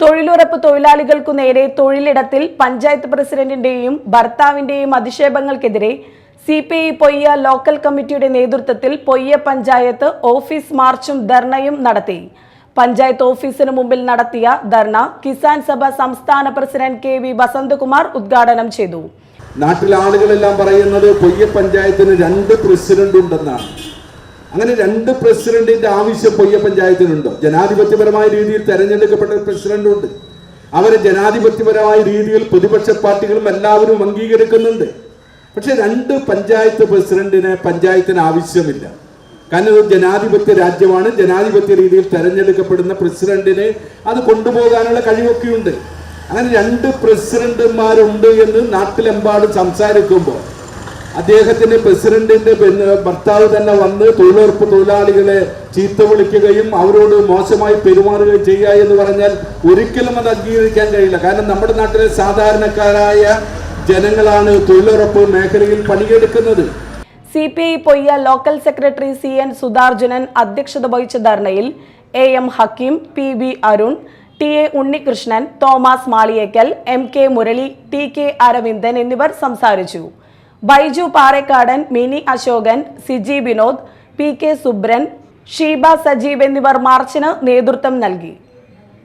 തൊഴിലുറപ്പ് തൊഴിലാളികൾക്കു നേരെ തൊഴിലിടത്തിൽ പഞ്ചായത്ത് പ്രസിഡന്റിന്റെയും ഭർത്താവിന്റെയും അധിക്ഷേപങ്ങൾക്കെതിരെ C P I Poyya local കമ്മിറ്റിയുടെ നേതൃത്വത്തിൽ പൊയ്യ പഞ്ചായത്ത് ഓഫീസ് മാർച്ചും ധർണയും നടത്തി. പഞ്ചായത്ത് ഓഫീസിന് മുമ്പിൽ നടത്തിയ ധർണ കിസാൻ സഭ സംസ്ഥാന പ്രസിഡന്റ് കെ വി വസന്തകുമാർ ഉദ്ഘാടനം ചെയ്തു. നാട്ടിലെ ആളുകളെല്ലാം പറയുന്നത് പൊയ്യ പഞ്ചായത്തിന് രണ്ട് പ്രസിഡന്റ് ഉണ്ടെന്നാണ് അങ്ങനെ രണ്ട് പ്രസിഡന്റിന്റെ ആവശ്യം പൊയ്യ പഞ്ചായത്തിനുണ്ടോ ജനാധിപത്യപരമായ രീതിയിൽ തെരഞ്ഞെടുക്കപ്പെട്ട പ്രസിഡന്റ് ഉണ്ട് അവരെ ജനാധിപത്യപരമായ രീതിയിൽ പ്രതിപക്ഷ പാർട്ടികളും എല്ലാവരും അംഗീകരിക്കുന്നുണ്ട്. പക്ഷെ രണ്ട് പഞ്ചായത്ത് പ്രസിഡന്റിനെ പഞ്ചായത്തിന് ആവശ്യമില്ല. കാരണം ജനാധിപത്യ രാജ്യമാണ്. ജനാധിപത്യ രീതിയിൽ തെരഞ്ഞെടുക്കപ്പെടുന്ന പ്രസിഡന്റിന് അത് കൊണ്ടുപോകാനുള്ള കഴിവൊക്കെയുണ്ട്. അങ്ങനെ രണ്ട് പ്രസിഡന്റുമാരുണ്ട് എന്ന് നാട്ടിലെമ്പാടും സംസാരിക്കുമ്പോൾ അദ്ദേഹത്തിന്റെ പ്രസിഡന്റിന്റെ ഭർത്താവ് തന്നെ വന്ന് തൊഴിലുറപ്പ് തൊഴിലാളികളെ ചീത്ത വിളിക്കുകയും അവരോട് മോശമായി പെരുമാറുകയും ചെയ്യുക എന്ന് പറഞ്ഞാൽ ഒരിക്കലും അത് അംഗീകരിക്കാൻ കഴിയില്ല. കാരണം നമ്മുടെ നാട്ടിലെ സാധാരണക്കാരായ ജനങ്ങളാണ് തൊഴിലുറപ്പ് മേഖലയിൽ പണിയെടുക്കുന്നത്. C P I Poyya local secretary C N Sudharjunan അധ്യക്ഷത വഹിച്ച ധർണയിൽ A M Hakeem P B Arun T A Unnikrishnan Thomas Maliyekkal M K Murali T K Aravindan എന്നിവർ സംസാരിച്ചു. ബൈജു പാറേക്കാടൻ മിനി അശോകൻ സിജി വിനോദ് പി കെ സുബ്രൻ ഷീബ സജീവ് എന്നിവർ മാർച്ചിന് നേതൃത്വം നൽകി.